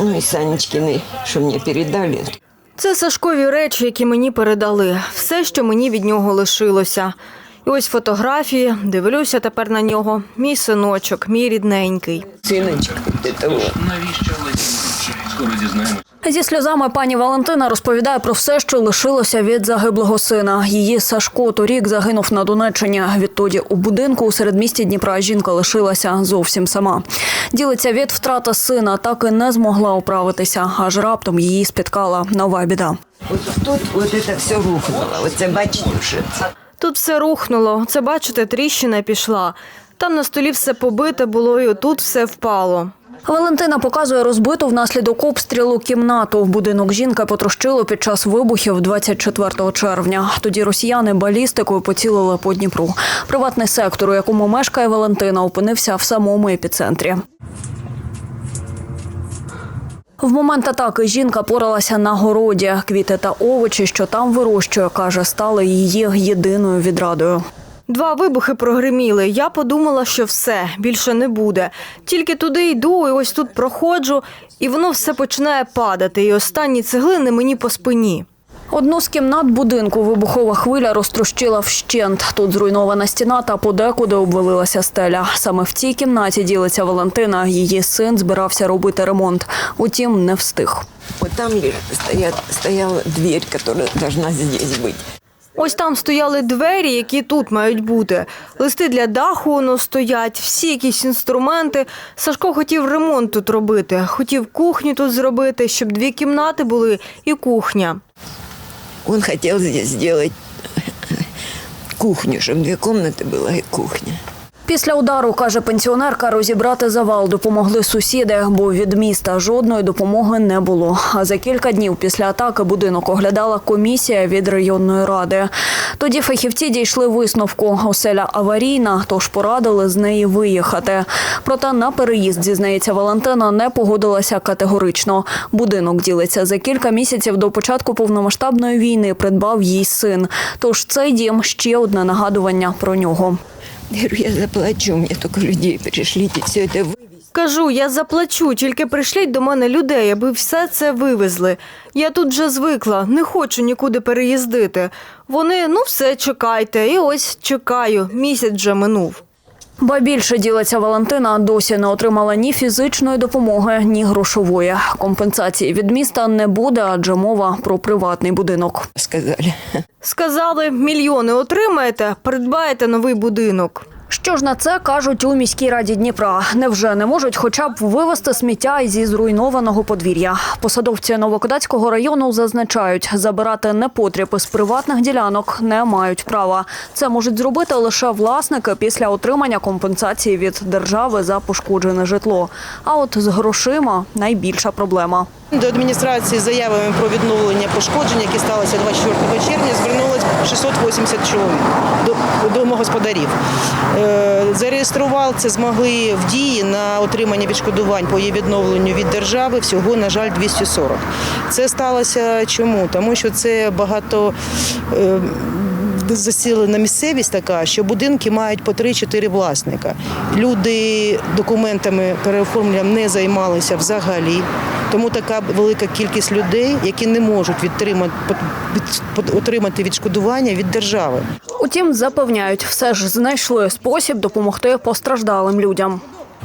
Ну і Санечкины, що мені передали. Це Сашкові речі, які мені передали. Все, що мені від нього лишилося. І ось фотографії, дивлюся тепер на нього. Мій синочок, мій рідненький. Синочек, ти того. Навіщо летіти? Скоро дізнаємося. Зі сльозами пані Валентина розповідає про все, що лишилося від загиблого сина. Її Сашко торік загинув на Донеччині. Відтоді у будинку у середмісті Дніпра жінка лишилася зовсім сама. Ділиться від втрати сина, так і не змогла оправитися, аж раптом її спіткала нова біда. Вот тут вот это все рухнуло. Вот це бачите вже. Тут все рухнуло. Це, бачите, тріщина пішла. Там на столі все побите було, і отут все впало. Валентина показує розбиту внаслідок обстрілу кімнату. Будинок жінка потрощило під час вибухів 24 червня. Тоді росіяни балістикою поцілили по Дніпру. Приватний сектор, у якому мешкає Валентина, опинився в самому епіцентрі. В момент атаки жінка поралася на городі. Квіти та овочі, що там вирощує, каже, стали її єдиною відрадою. Два вибухи прогриміли. Я подумала, що все, більше не буде. Тільки туди йду, і ось тут проходжу, і воно все починає падати. І останні цеглини мені по спині. Одну з кімнат будинку вибухова хвиля розтрощила вщент. Тут зруйнована стіна та подекуди обвалилася стеля. Саме в цій кімнаті ділиться Валентина. Її син збирався робити ремонт. Утім, не встиг. Вот там лежит, стоят, стояла дверь, которая должна здесь быть. Ось там стояли двері, які тут мають бути. Листи для даху воно стоять, всі якісь інструменти. Сашко хотів ремонт тут робити, хотів кухню тут зробити, щоб дві кімнати були і кухня. Он хотел здесь сделать кухню, чтобы две комнаты была и кухня. Після удару, каже пенсіонерка, розібрати завал допомогли сусіди, бо від міста жодної допомоги не було. А за кілька днів після атаки будинок оглядала комісія від районної ради. Тоді фахівці дійшли висновку. Оселя аварійна, тож порадили з неї виїхати. Проте на переїзд, зізнається Валентина, не погодилася категорично. Будинок ділиться за кілька місяців до початку повномасштабної війни. Придбав їй син. Тож цей дім ще одне нагадування про нього. Я говорю, я заплачу, мне только людей пришлите, все это вывезти. Кажу, я заплачу, тільки прийшліть до мене людей, аби все це вивезли. Я тут вже звикла, не хочу нікуди переїздити. Вони, ну все, чекайте. І ось чекаю. Місяць вже минув. Ба більше ділиться Валентина, досі не отримала ні фізичної допомоги, ні грошової. Компенсації від міста не буде, адже мова про приватний будинок. Сказали. Сказали, мільйони отримаєте, придбаєте новий будинок. Що ж на це кажуть у міській раді Дніпра? Невже не можуть хоча б вивезти сміття зі зруйнованого подвір'я? Посадовці Новокодацького району зазначають, забирати непотріб із приватних ділянок не мають права. Це можуть зробити лише власники після отримання компенсації від держави за пошкоджене житло. А от з грошима найбільша проблема. До адміністрації з заявами про відновлення пошкоджень, які сталося 24 червня, звернулось 680 чоловік домогосподарів. Е, Зареєстрували це змогли в дії на отримання відшкодувань по її відновленню від держави всього, на жаль, 240. Це сталося чому? Тому що це багато. Засілена місцевість така, що будинки мають по 3-4 власника. Люди документами переоформленням не займалися взагалі. Тому така велика кількість людей, які не можуть відтримати, отримати відшкодування від держави. Утім, запевняють, все ж знайшли спосіб допомогти постраждалим людям.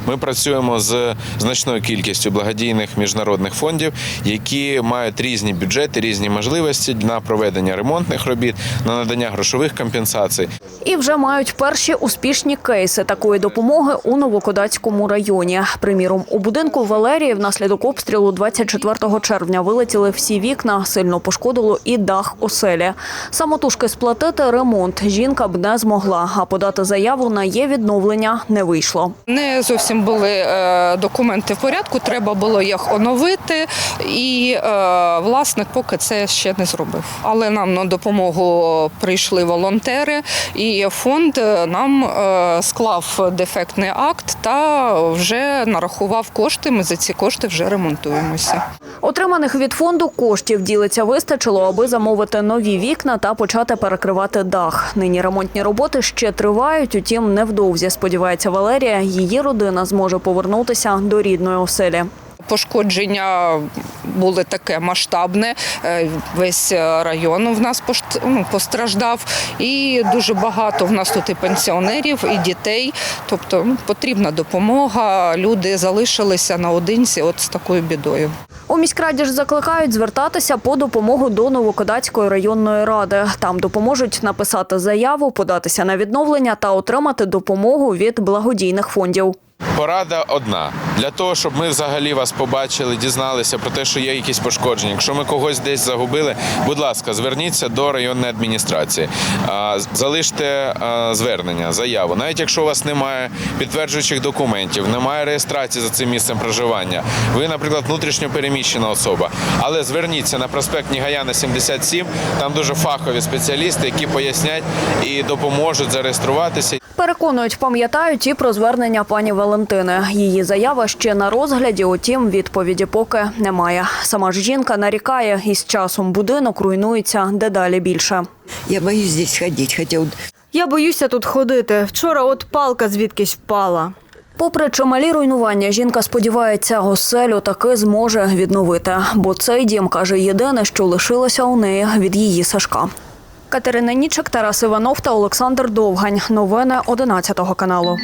Ми працюємо з значною кількістю благодійних міжнародних фондів, які мають різні бюджети, різні можливості на проведення ремонтних робіт, на надання грошових компенсацій. І вже мають перші успішні кейси такої допомоги у Новокодацькому районі. Приміром, у будинку Валерії внаслідок обстрілу 24 червня вилетіли всі вікна, сильно пошкодило і дах оселі. Самотужки сплатити ремонт жінка б не змогла, а подати заяву на є відновлення не вийшло. Не зовсім були е, документи в порядку, треба було їх оновити, і е, власник поки це ще не зробив. Але нам на допомогу прийшли волонтери, і фонд е, нам е, склав дефектний акт та вже нарахував кошти. Ми за ці кошти вже ремонтуємося. Отриманих від фонду коштів ділиться вистачило, аби замовити нові вікна та почати перекривати дах. Нині ремонтні роботи ще тривають, утім невдовзі, сподівається Валерія, її родина зможе повернутися до рідної оселі. Пошкодження були таке масштабне. Е, Весь район в нас ну, постраждав, і дуже багато в нас тут і пенсіонерів, і дітей. Тобто ну, потрібна допомога. Люди залишилися наодинці от з такою бідою. У міськраді ж закликають звертатися по допомогу до Новокодацької районної ради. Там допоможуть написати заяву, податися на відновлення та отримати допомогу від благодійних фондів. Порада одна для того, щоб ми взагалі вас побачили, дізналися про те, що є якісь пошкодження. Якщо ми когось десь загубили, будь ласка, зверніться до районної адміністрації, залиште звернення, заяву. Навіть якщо у вас немає підтверджуючих документів, немає реєстрації за цим місцем проживання. Ви, наприклад, внутрішньо переміщена особа, але зверніться на проспект Нігаяна 77, Там дуже фахові спеціалісти, які пояснять і допоможуть зареєструватися. Переконують, пам'ятають і про звернення пані Валентини. Її заява ще на розгляді, утім, відповіді поки немає. Сама ж жінка нарікає, і з часом будинок руйнується дедалі більше. Я боюсь здесь ходить, хотя вот Я боюся тут ходити. Вчора от палка звідкись впала. Попри чималі руйнування, жінка сподівається, оселю таки зможе відновити, бо цей дім каже єдине, що лишилося у неї від її Сашка. Катерина Нічик, Тарас Іванов та Олександр Довгань. Новини 11 каналу.